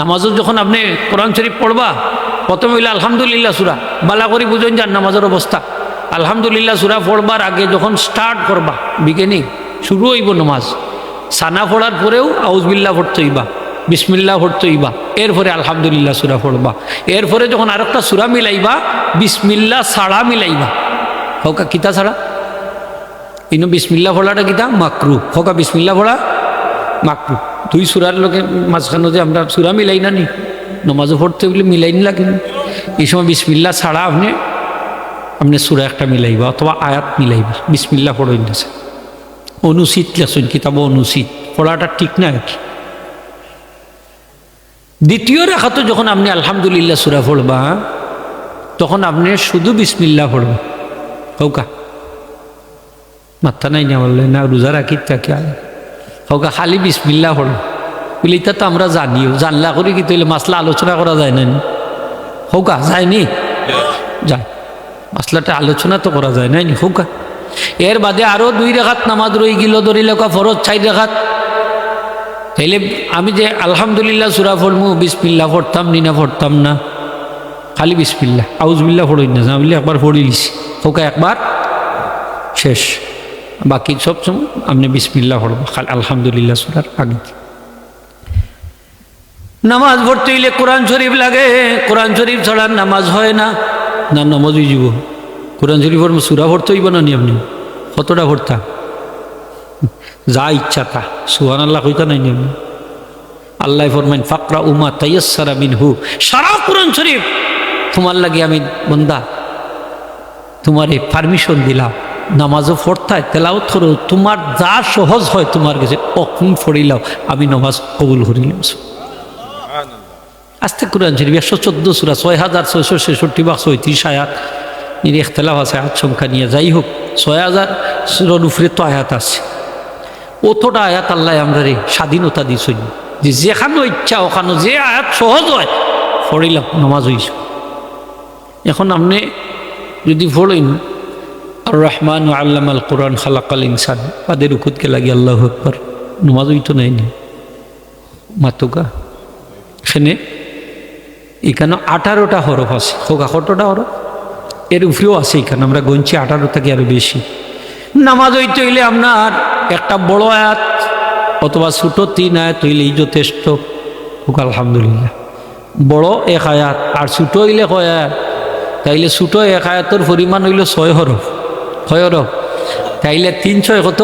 নামাজও যখন আপনি কোরআন শরীফ পড়বা, প্রথমে হইলে আলহামদুলিল্লাহ সুরা, বালা করি বুঝেন যান নামাজের অবস্থা। আলহামদুলিল্লাহ সুরা পড়বার আগে যখন স্টার্ট করবা বিগিনিং শুরু হইব নামাজ। সানা পড়ার পরেও আউজবিল্লা পড়তে হইবা বিসমিল্লা পড়তে হইবা, এরপরে আলহামদুলিল্লাহ সুরা পড়বা। এরপরে যখন আর আরেকটা সুরা মিলাইবা বিসমিল্লা ছাড়া মিলাইবা। হোকা কিতা ছাড়া? ইনো বিসমিল্লা পড়াটা কিতা? মাকরু। হোকা বিসমিল্লা পড়া মাকরু দুই সুরার লোকে মাঝখানে যে আমরা সুরা মিলাই না নি? নমাজও পড়তে বলে মিলাই কিন্তু এই সময় বিসমিল্লা ছাড়া আপনি আপনি সুরা একটা মিলাইবা অথবা আয়াত মিলাইবা। বিসমিল্লা পড়ই আছে অনুচিত লেসন কিতাব অনুচিত পড়াটা ঠিক না আর কি। দ্বিতীয় রেখাতে যখন আপনি আলহামদুলিল্লাহ সুরা পড়বা, তখন আপনি শুধু বিসমিল্লা পড়বা হৌকা মাথা নাই না বললে না, রোজা রাখি তাকে হৌকা খালি বিসমিল্লা পড়ো। বলে এটা তো আমরা জানিও, জানলা করি কি তৈলে মাসলা আলোচনা করা যায় না? হৌকা যায়নি যায়। মাসলাটা আলোচনা তো করা যায় নাই হৌকা এর বাদে আরও দুই রেখাত নামাজ রই গেল ধরিল ফরজ চাই রেখাত। তাইলে আমি যে আলহামদুলিল্লাহ সুরা পড়মু বিসমিল্লা পড়তাম নি না পড়তাম না? খালি বিসমিল্লা আউজবিল্লা পড়ই না বলে একবার পড়িলিস হোকা একবার শেষ। বাকি সব সময় আপনি বিসমিল্লা পড়ব আলহামদুলিল্লাহ সুরার আগে। নামাজ পড়তে হইলে কোরআন শরীফ লাগে, কোরআন শরীফ ছাড়া নামাজ হয় না। না নামাজ যাব কোরআন শরীফের সুরা পড়তে হইব না নি আপনি? কতটা পড়তা? যা ইচ্ছা তা। সুহান আল্লাহ কইতা নাই আপনি? আল্লাহ ফরমাইন, ফাকরা উমা তাইয়াসারা মিন হু সারা কোরআন শরীফ তোমার লাগে আমি বন্দা, তোমার এই পারমিশন দিলাম। নামাজও পড়তায় তেলাও করো, তোমার যা সহজ হয় তোমার কাছে অখন ফড়িলাও আমি নামাজ কবুল করিলাম আস্তে কোরআন শরীফ, একশো চোদ্দ সুরা, ছয় হাজার ছয়শো ছেষট্টি বা ছয়ত্রিশ আয়াত, এর ইখতলাফ আছে, আয়াত সংখ্যা নিয়ে, যাই হোক, ছয় হাজার সুরর তো আয়াত আছে। অতটা আয়াত আল্লাহ আমরা রে স্বাধীনতা দিছই যে যেখানে ইচ্ছা, ওখানে যে আয়াত সহজ হয় পড়িলাম নামাজ হইস এখন আপনি যদি পড়েন রহমান আল্লাম আল কোরআন খালাকাল ইনসান। তাদের উকুদকে লাগে আল্লাহ আকবর। নমাজ হইতো নাই নি। মাতুকা এখানে এখানে আঠারোটা হরফ আছে। হোক কতটা হরফ? এর উপরেও আছে এখানে। আমরা গঞ্চি আঠারো থেকে আরও বেশি। নামাজ হইতে হইলে আপনার একটা বড় আয়াত অথবা ছোটো তিন আয়াত হইলেই যথেষ্ট। হোক, আলহামদুলিল্লাহ। বড় এক আয়াত। আর ছোটো হইলে কয় আয়াত? তাইলে ছোটো এক আয়াতর পরিমাণ হইল ছয় হরফ। হরফ তাইলে তিন ছয় কত?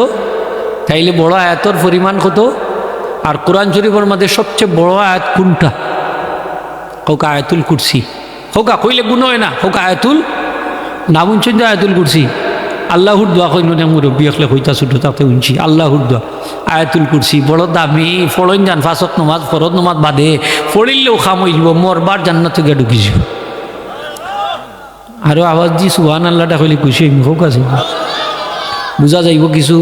তাইলে বড় আয়াতর পরিমাণ কত? আর কোরআন শরীফের মধ্যে সবচেয়ে বড় আয়াত কোনটা? হোক আয়াতুল কুরসি হোকা কইলে গুণ হয় না? হোক আয়াতুল? না বুঝছেন যে আয়াতুল কুরসি আল্লাহর দোয়া কইন না মুরব্বী একলে কইতা ছুটো তাতে উনছি আল্লাহর দোয়া আয়াতুল কুরসি বড় দামি ফলন যান ফাঁসত নমাজ ফরত নমাজ বাদে ফড়িলেও খাম যাব মরবার জান্নাত থেকে ঢুকি যাব আরও আওয়াজ দি সুহান আল্লাহটা হইলে খুশি হোক আছে। বুঝা যাইব কিছু।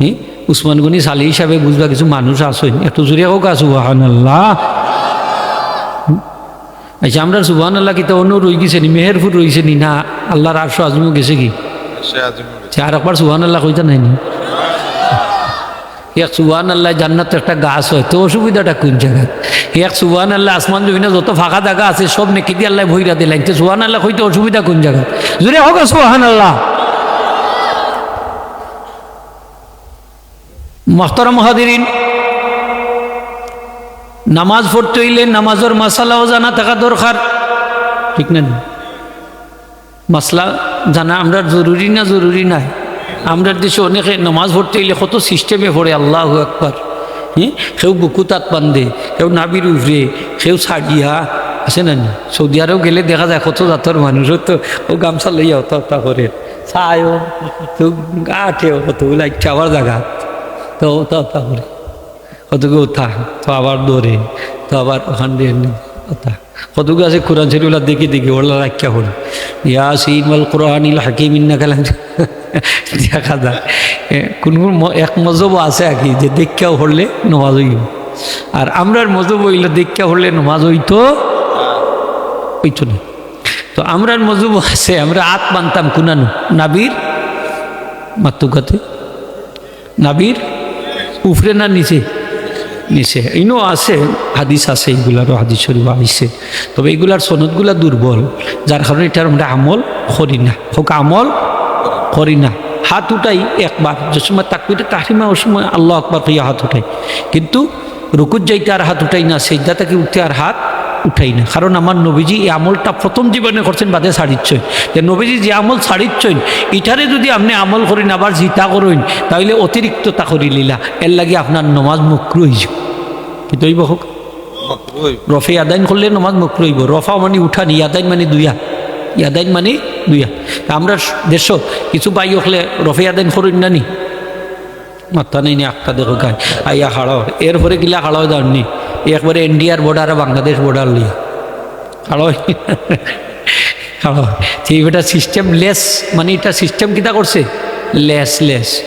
হ্যাঁ উসমান গনি সালি হিসাবে বুঝবা কিছু মানুষ আসেন এত জোরে হোক আছে সুহান আল্লাহ আচ্ছা আমরা সুবান আল্লাহ কিতা অন্য রই গেছে নি? মেহেরপুর রইছে নি? না আল্লাহর আরশো আজমিও গেছে কি? আর একবার সুহান আল্লাহ কইতা নাই নি? এক সুবান আল্লাহ জান্নাত একটা গাছ হয়। তো অসুবিধাটা কোন জায়গায়? এক সুবান আল্লাহ আসমান জমিনে যত ফাঁকা জায়গা আছে, সব নেকি দিয়ে আল্লাহ ভৈরা দিলেন। তো সুবান আল্লাহ কইতে অসুবিধা কোন জায়গায়? জুড়ে হোক সুহান আল্লাহ মহতরম হাদিরিন নামাজ পড়তে হইলে নামাজের মাসালাও জানা থাকা দরকার। ঠিক না? মাসলা জানা আমরা জরুরি না জরুরি নাই? আমরা দেশে অনেকে নামাজ পড়তে হইলে কত সিস্টেমে পড়ে, আল্লাহ একবার হ্যাঁ কেউ বুকুতাত বান্ধে কেউ নাবির উভরে কেউ ছাড়িয়া আছে না? সৌদি আরব গেলে দেখা যায় কত জাতর মানুষও তো, ও গামছা লইয়া হতা হতা করে চায়ও তো গাঠেও কতগুলো ইচ্ছা আবার জায়গা, তো হতা হতা করে। কতগুলো ওঠা তো আবার দৌড়ে, তো আবার ওখান দিয়ে কতগুলো আছে? কোরআন শরীফগুলো দেখি দেখি ওরা রাখা হল। ইয়াসিন ওয়াল কোরআন ইল হাকিম ইন্না কালাম দেখা যায় কোন কোন এক মজব আছে আর কি, যে দেখিয়াও হলে নমাজ হইব। আর আমরার মজব হইলে দেখিয়া হলে নমাজ হইতো হইতো না। তো আমরার মজব আছে, আমরা আত মানতাম কুনানো। নাবির মাতুকাতে নাবির উফরে না নিচে? নিছে। ইনো আছে, হাদিস আছে, এইগুলারও হাদিস শরীফ আইছে তবে এইগুলার সনদগুলা দুর্বল, যার কারণে এটার আমরা আমল করি না। হোক আমল করি না। হাত উঠাই একবার, যে সময় তাকবিরে, তাহরিমা ওই সময় আল্লাহ আকবার কইয়া হাত উঠাই। কিন্তু রুকুত যাইতে আর হাত উঠাই না সেজদা তাকে উঠতে আর হাত উঠাই না। কারণ আমার নবীজি এই আমলটা প্রথম জীবনে করছেন, বাদে ছাড়িচ্ছই যে নবীজি যে আমল ছাড়িচ্ছই ইটারে যদি আপনি আমল করেন, আবার জিতা করেন তাহলে অতিরিক্ত তা করি লীলা। এর লাগে আপনার নমাজ মুক্রু হইজ কি হোক। রফে আদাইন করলে নমাজ মুক্রু হইব। রফা মানে উঠানি ইয়াদাইন মানে দুইয়া। ইয়াদাইন মানে দুইয়া। আমরা দেশ কিছু বাই হলে রফে আদাইন করেন না নি? মাথা নেই নি আটটা দেখো গায় আইয়া হাড়ো এরপরে গিলা হাড়ো যাননি একবারে ইন্ডিয়ার বর্ডার বাংলাদেশ বর্ডার লি হাড়ো হাড়ো এটা সিস্টেম লেস মানে এটা সিস্টেম কিতা করছে? Less less